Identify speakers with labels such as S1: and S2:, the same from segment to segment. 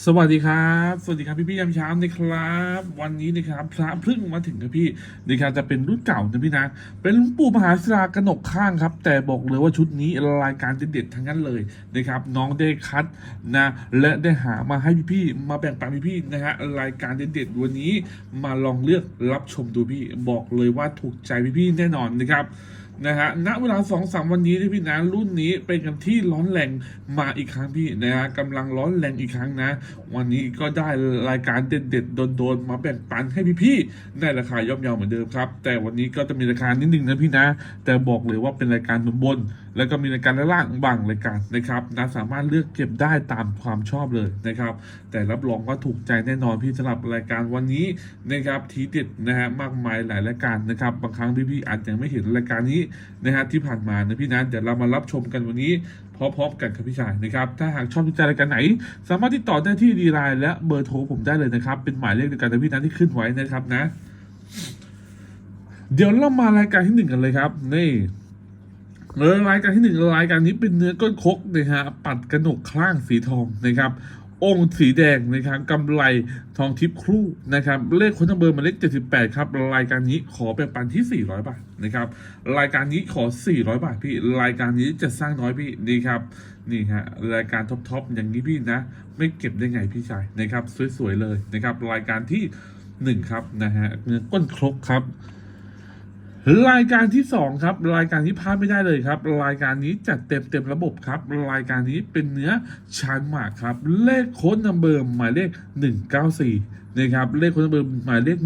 S1: สวัสดีครับ สวัสดีครับพี่พี่ๆยามเช้านะครับ วันนี้นะครับพระพึ่งมาถึงนะพี่นะครับจะเป็นรุ่นเก่านะพี่นะ เป็นหลวงปู่มหาศิลากนกข้างครับ แต่บอกเลยว่าชุดนี้รายการเด็ดๆทั้งนั้นเลยนะครับ น้องได้คัดนะและได้หามาให้พี่พี่ๆมาแบ่งปันพี่พี่ๆนะฮะรายการเด็ดๆวันนี้มาลองเลือกรับชมดูพี่ บอกเลยว่าถูกใจพี่พี่ๆแน่นอนนะครับนะฮะณเวลาสองสามวันนี้ที่พี่นะรุ่นนี้เป็นกันที่ร้อนแรงมาอีกครั้งพี่นะฮะกำลังร้อนแรงอีกครั้งนะ วันนี้ก็ได้รายการเด็ดๆโดนๆมาแบ่งปันให้พี่ๆในราคาย่อมเยาเหมือนเดิมครับ แต่วันนี้ก็จะมีราคานิดนึงนะพี่นะ แต่บอกเลยว่าเป็นรายการบนๆแล้วก็มีรายการล่างบางรายการนะครับนะสามารถเลือกเก็บได้ตามความชอบเลยนะครับ แต่รับรองว่าถูกใจแน่นอนพี่สำหรับรายการวันนี้นะครับทีเด็ดนะฮะมากมายหลายรายการนะครับบางครั้งพี่ๆอาจจะไม่เห็นรายการนี้นะฮะที่ผ่านมานะพี่นะเดี๋ยวเรามารับชมกันวันนี้พร้อมๆกันครับพี่ชายนะครับ ถ้าหากชอบติดใจรายการไหน สามารถติดต่อได้ที่ดีไลน์และเบอร์โทรผมได้เลยนะครับ เป็นหมายเลขเดียวกันนะพี่นะที่ขึ้นไว้นะครับนะ เดี๋ยวเรามารายการที่หนึ่งกันเลยครับ นี่ เออรายการที่หนึ่งรายการนี้เป็นเนื้อก้นคกนะฮะปัดกระหนกข้างสีทองนะครับ องค์สีแดงนะครับกำไรทองทิพย์ครู่นะครับ เลขคนทั้งเบอร์มาเลข 78 ครับ รายการนี้ขอแบ่งปันที่ 400 บาทนะครับ รายการนี้ขอ 400 บาทพี่ รายการนี้จะสร้างน้อยพี่นี่ครับนี่ฮะรายการท็อปๆอย่างนี้พี่นะ ไม่เก็บได้ไงพี่ชายนะครับ สวยๆเลยนะครับ รายการที่หนึ่งครับนะฮะเนื้อก้นครกครับ รายการที่สองครับ รายการที่พลาดไม่ได้เลยครับ รายการนี้จัดเต็มเต็มระบบครับ รายการนี้เป็นเนื้อชานหมากครับ เลขโค้ดนัมเบอร์หมายเลข 194นะครับเลขโค้ดนัมเบอร์หมายเลข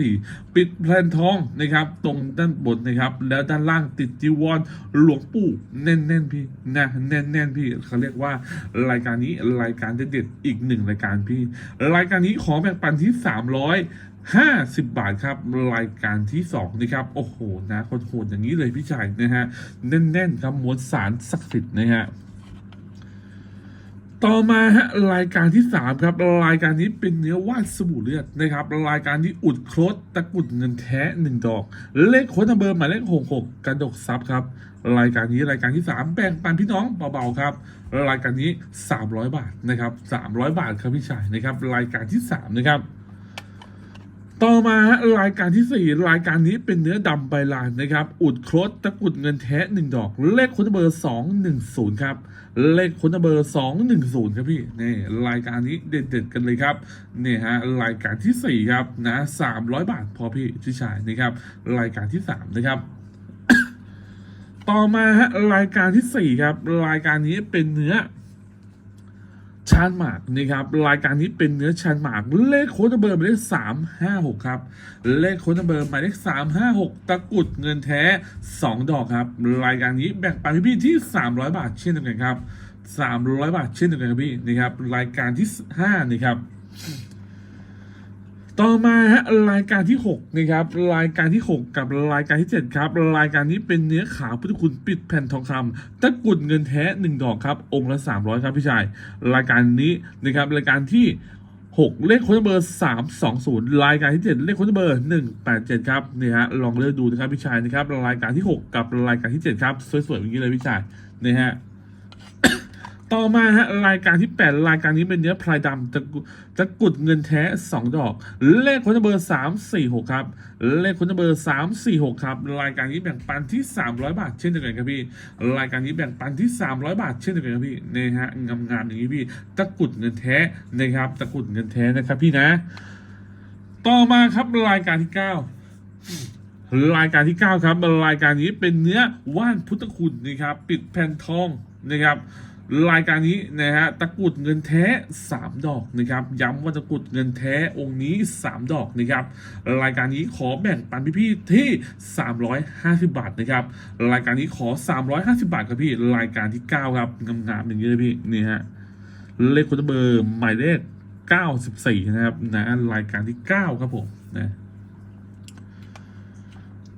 S1: 194 ปิดแผ่นทองนะครับ ตรงด้านบนนะครับ แล้วด้านล่างติดจีวรหลวงปู่แน่นๆพี่นะแน่นๆพี่เขาเรียกว่ารายการนี้รายการเด็ดๆอีกหนึ่งรายการพี่ รายการนี้ขอแบ่งปันที่ 300 ห้าสิบบาทครับ รายการที่สองนะครับ โอ้โหนะคนโหดอย่างนี้เลยพี่ชายนะฮะ แน่นๆครับมวลสารศักดิ์สิทธิ์นะฮะต่อมาฮะรายการที่สามครับ รายการนี้เป็นเนื้อวานสบู่เลือดนะครับ รายการที่อุดโครสตะกุดเงินแท้หนึ่งดอก เลขโค้ดนัมเบอร์หมายเลขหกหกกระดกซับครับ รายการนี้รายการที่สามแบ่งปันพี่น้องเบาๆครับ รายการนี้สามร้อยบาทนะครับสามร้อยบาทครับพี่ชายนะครับ รายการที่สามนะครับ ต่อมาฮะรายการที่สี่รายการนี้เป็นเนื้อดำใบลานนะครับ อุดครสตะกุดเงินแท้หนึ่งดอก เลขคนเบอร์สองหนึ่งศูนย์ครับ เลขคนเบอร์สองหนึ่งศูนย์ครับพี่นี่รายการนี้เด็ดๆกันเลยครับนี่ฮะรายการที่สี่ครับนะสามร้อยบาทพอพี่ที่ชายนะครับรายการที่สามนะครับต่อมาฮะรายการที่สี่ครับ รายการนี้เป็นเนื้อ ชานหมากนะครับรายการนี้เป็นเนื้อชานหมาก เลขโค้ดเบอร์หมายเลขสามห้าหกครับ เลขโค้ดเบอร์หมายเลขสามห้าหกตะกุดเงินแท้สองดอกครับ รายการนี้แบ่งปันพี่ๆที่สามร้อยบาทเช่นเดียวกันครับสามร้อยบาทเช่นเดียวกันครับพี่นะครับรายการที่ห้านะครับ ต่อมาฮะรายการที่6นะครับรายการที่ 6 กับรายการที่ 7 ครับ รายการนี้เป็นเนื้อขาวพุทธคุณปิดแผ่นทองคำตะกุดเงินแท้ 1 ดอกครับ องค์ละ 300 ครับพี่ชาย รายการนี้นะครับรายการที่ 6 เลขค้ดเบอร์ 320 รายการที่ 7 เลขค้ดเบอร์ 187 ครับนี่ฮะลองเลือกดูนะครับพี่ชายนะครับรายการที่ 6 กับรายการที่ 7 ครับสวยๆอย่างนี้เลยพี่ชายนี่ฮะ ต่อมาฮะรายการที่ 8 รายการนี้เป็นเนื้อพลายดำตะกุตะกุดเงินแท้ 2 ดอก เลขคนเบอร์ 3 4 6 ครับ เลขคนเบอร์ 3 4 6 ครับ รายการนี้แบ่งปันที่ 300 บาท เช่นเดียวกันครับพี่ รายการนี้แบ่งปันที่ 300 บาท เช่นเดียวกันครับพี่นี่ฮะงามๆอย่างนี้พี่ตะกุดเงินแท้นะครับตะกุดเงินแท้นะครับพี่นะ ต่อมาครับรายการที่ 9รายการที่ 9 ครับ รายการนี้เป็นเนื้อว่านพุทธคุณนะครับ ปิดแผ่นทองนะครับ รายการนี้นะฮะตะกรุดเงินแท้ 3 ดอกนะครับ ย้ำว่าตะกรุดเงินแท้องค์นี้ 3 ดอกนะครับ รายการนี้ขอแบ่งปันพี่ๆที่ 350 บาทนะครับ รายการนี้ขอ 350 บาทครับพี่รายการที่ 9 ครับงามๆอย่างนี้เลยพี่นี่ฮะเลขคุณเบอร์หมายเลข94 นะครับนะรายการที่ 9 ครับผมนะ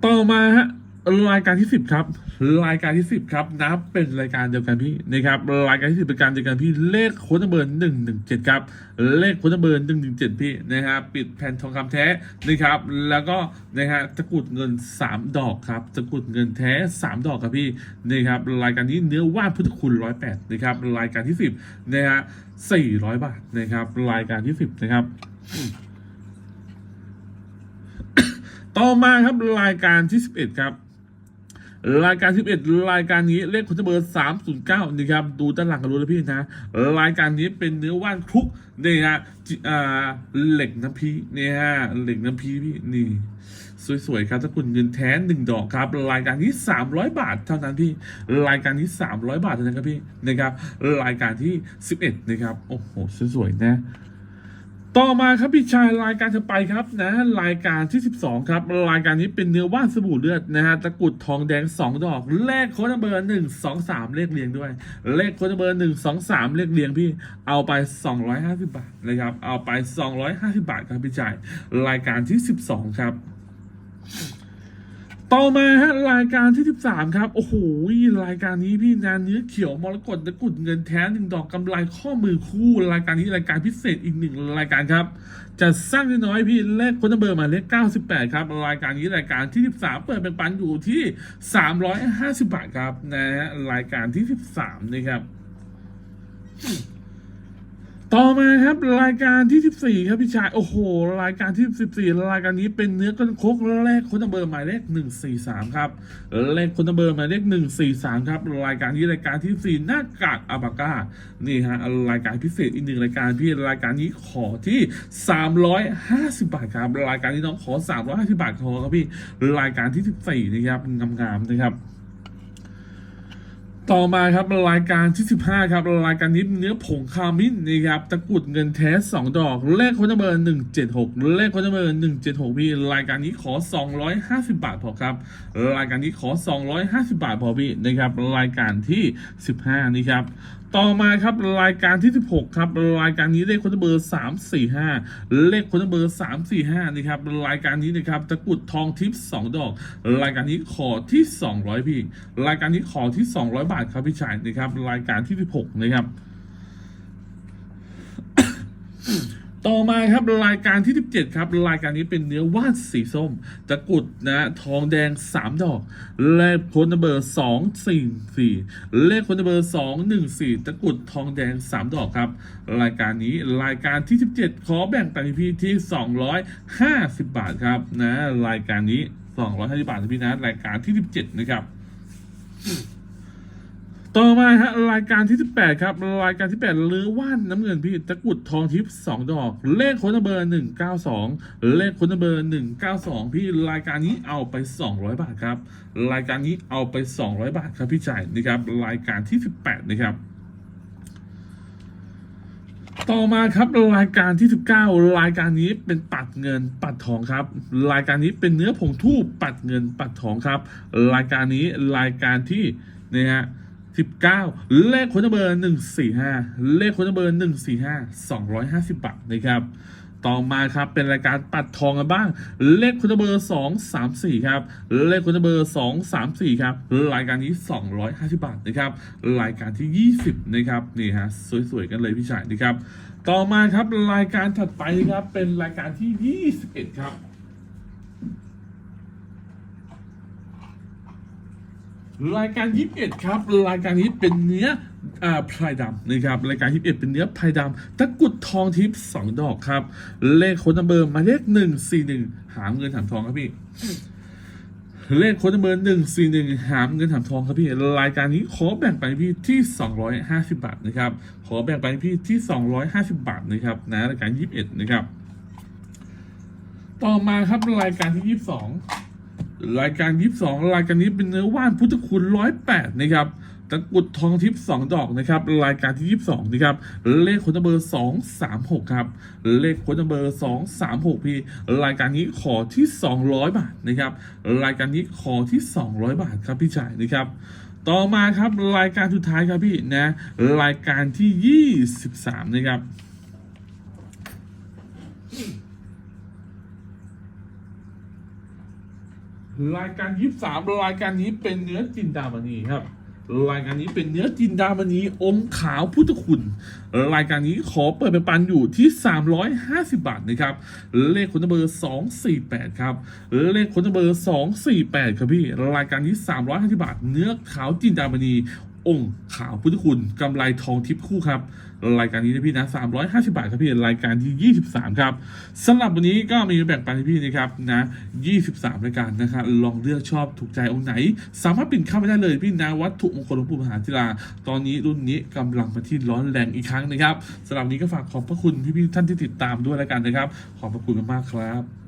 S1: ต่อมาฮะ รายการที่สิบครับ รายการที่สิบครับนับเป็นรายการเดียวกันพี่นะครับรายการที่สิบเป็นการเดียวกันพี่เลขโค้ดเบอร์หนึ่งหนึ่งเจ็ดครับเลขโค้ดเบอร์หนึ่งหนึ่งเจ็ดพี่นะครับปิดแผ่นทองคำแท้นะครับแล้วก็นะฮะตะกรุดเงินสามดอกครับตะกรุดเงินแท้สามดอกครับพี่นะครับรายการนี้เนื้อว่านพุทธคุณร้อยแปดนะครับรายการที่สิบนะฮะสี่ร้อยบาทนะครับรายการที่สิบนะครับต่อมาครับรายการที่สิบเอ็ดครับ รายการที่11รายการนี้เลขคุณเบอร์309นะครับดูด้านหลังกันรู้แล้วพี่นะ รายการนี้เป็นเนื้อว่านคลุกนี่ฮะเหล็กน้ำพีนี่ฮะเหล็กน้ำพีพี่นี่สวยๆครับถ้าคุณเงินแท้หนึ่งดอกครับ รายการนี้ 300 บาทเท่านั้นพี่รายการนี้ 300 บาทเท่านั้นครับพี่นะครับรายการที่ 11 นะครับโอ้โหสวยๆนะ ต่อมาครับพี่ชายรายการถัดไปครับนะรายการที่ 12 ครับ รายการนี้เป็นเนื้อว่านสบู่เลือดนะฮะตะกุดทองแดง 2 ดอก เลขโค้ดเบอร์1 2 3 เลขเรียงด้วย เลขโค้ดเบอร์1 2 3 เลขเรียงพี่เอาไป 250 บาทนะครับเอาไป 250 บาทครับพี่ชายรายการที่ 12 ครับ ต่อมาฮะรายการที่ 13 ครับ โอ้โหรายการนี้พี่นาเนื้อเขียวมรกตตะกุดเงินแท้หนึ่งดอกกำไรข้อมือคู่ รายการนี้รายการพิเศษอีกหนึ่งรายการครับ จะสร้างน้อยพี่เลขคนเบอร์หมายเลข 98 ครับ รายการนี้รายการที่ 13 เปิดเป็นปันอยู่ที่ 350 บาทครับนะฮะรายการที่ 13นะครับ ต่อมาครับรายการที่ 14 ครับพี่ชาย โอ้โห รายการที่ 14 รายการนี้เป็นเนื้อก้นคกเลขคนเบอร์หมายเลข 143 ครับเลขคนเบอร์หมายเลข 143 ครับ รายการนี้รายการที่14หน้ากากอาบาก้านี่ฮะรายการพิเศษอีกหนึ่งรายการพี่รายการนี้ขอที่ 350 บาทครับ รายการนี้น้องขอ 350 บาทพอครับพี่รายการที่ 14 นะครับงามๆนะครับ ต่อมาครับรายการที่ 15 ครับรายการนี้เนื้อผงคามินนะครับตะกรุดเงินแท้ 2 ดอก เลขคนเบอร์176 เลขคนเบอร์176 พี่ รายการนี้ขอ 250 บาทพอครับ รายการนี้ขอ 250 บาทพอพี่นะครับรายการที่ 15 นี่ครับ ต่อมาครับรายการที่ 16 ครับ รายการนี้เลขคนเบอร์ 345 เลขคนเบอร์ 345นี่ครับ รายการนี้นะครับตะกุดทองทิพย์2ดอก รายการนี้ขอที่ 200 พี่ รายการนี้ขอที่ 200 บาทครับพี่ชายนะครับ รายการที่ 16 นะครับ ต่อมาครับรายการที่ 17 ครับ รายการนี้เป็นเนื้อว่านสีส้ม ตะกุดนะทองแดง 3 ดอก เลขค้ดเบอร์ 244 เลขค้ดเบอร์ 214 ตะกุดทองแดง 3 ดอกครับ รายการนี้รายการที่ 17 ขอแบ่งปันพี่ที่ 250 บาทครับนะรายการนี้ 250 บาทพี่นะรายการที่ 17 นะครับ ต่อมาฮะรายการที่ 18 ครับรายการที่8เลือว่านน้ำเงินพี่ตะกรุดทองทิพย์2ดอก เลขคนเบอร์ 192 เลขคนเบอร์ 192 พี่รายการนี้เอาไป 200 บาทครับ รายการนี้เอาไป 200 บาทครับพี่จ่ายนะครับรายการที่ 18 นะครับต่อมาครับรายการที่ 19 รายการนี้เป็นปัดเงินปัดทองครับ รายการนี้เป็นเนื้อผงทูบปัดเงินปัดทองครับ รายการนี้รายการที่นะฮะ 19 เลขคนเบอร์ 145 เลขคนเบอร์ 145 250 บาทนะครับ ต่อมาครับเป็นรายการปัดทองกันบ้าง เลขคุณเบอร์ 2 3 4 ครับ เลขคุณเบอร์ 2 3 4 ครับรายการนี้ 250 บาทนะครับรายการที่ 20 นะครับนี่ฮะสวยๆกันเลยพี่ชายนะครับ ต่อมาครับรายการถัดไปครับเป็นรายการที่ 21 ครับ รายการ21ครับ รายการนี้เป็นเนื้ออ่าพลายดำนะครับรายการ21เป็นเนื้อพลายดำตะกรุดทองทิพย์2ดอกครับ เลขโค้ดนัมเบอร์มาเลข141หามเงินหามทองครับพี่เลขโค้ดนัมเบอร์141หามเงินหามทองครับพี่รายการนี้ขอแบ่งไปพี่ที่250บาทนะครับขอแบ่งไปพี่ที่250บาทนะครับนะรายการ21นะครับ ต่อมาครับรายการที่22 รายการ22รายการนี้เป็นเนื้อว่านพุทธคุณ108นะครับตะกรุดทองทิพย์2ดอกนะครับ รายการที่22นะครับ เลขคนเบอร์236ครับ เลขคนเบอร์236พี่ รายการนี้ขอที่200บาทนะครับ รายการนี้ขอที่200บาทครับพี่ชายนะครับ ต่อมาครับรายการสุดท้ายครับพี่นะ รายการที่23นะครับ รายการยี่สามรายการนี้เป็นเนื้อจินดามณีครับ รายการนี้เป็นเนื้อจินดามณีอมขาวพุทธคุณ รายการนี้ขอเปิดเป็นปันอยู่ที่ 350 บาทนะครับ เลขคนเบอร์ 248 ครับ เลขคนเบอร์ 248 ครับพี่ รายการนี้ 350 บาท เนื้อขาวจินดามณี องค์ขาวพุทธคุณกำไรทองทิพย์คู่ครับ รายการนี้นะพี่นะ350 บาทครับพี่รายการที่ 23 ครับสำหรับวันนี้ก็มีแบ่งปันให้พี่นะครับนะ 23 รายการนะครับลองเลือกชอบถูกใจองค์ไหน สามารถปิ่นเข้าไปได้เลยพี่นะวัตถุมงคลหลวงปู่มหาศิลา ตอนนี้รุ่นนี้กำลังมาที่ร้อนแรงอีกครั้งนะครับสำหรับนี้ก็ฝากขอบพระคุณพี่ๆท่านที่ติดตามด้วยแล้วกันนะครับ ขอบพระคุณมากๆครับ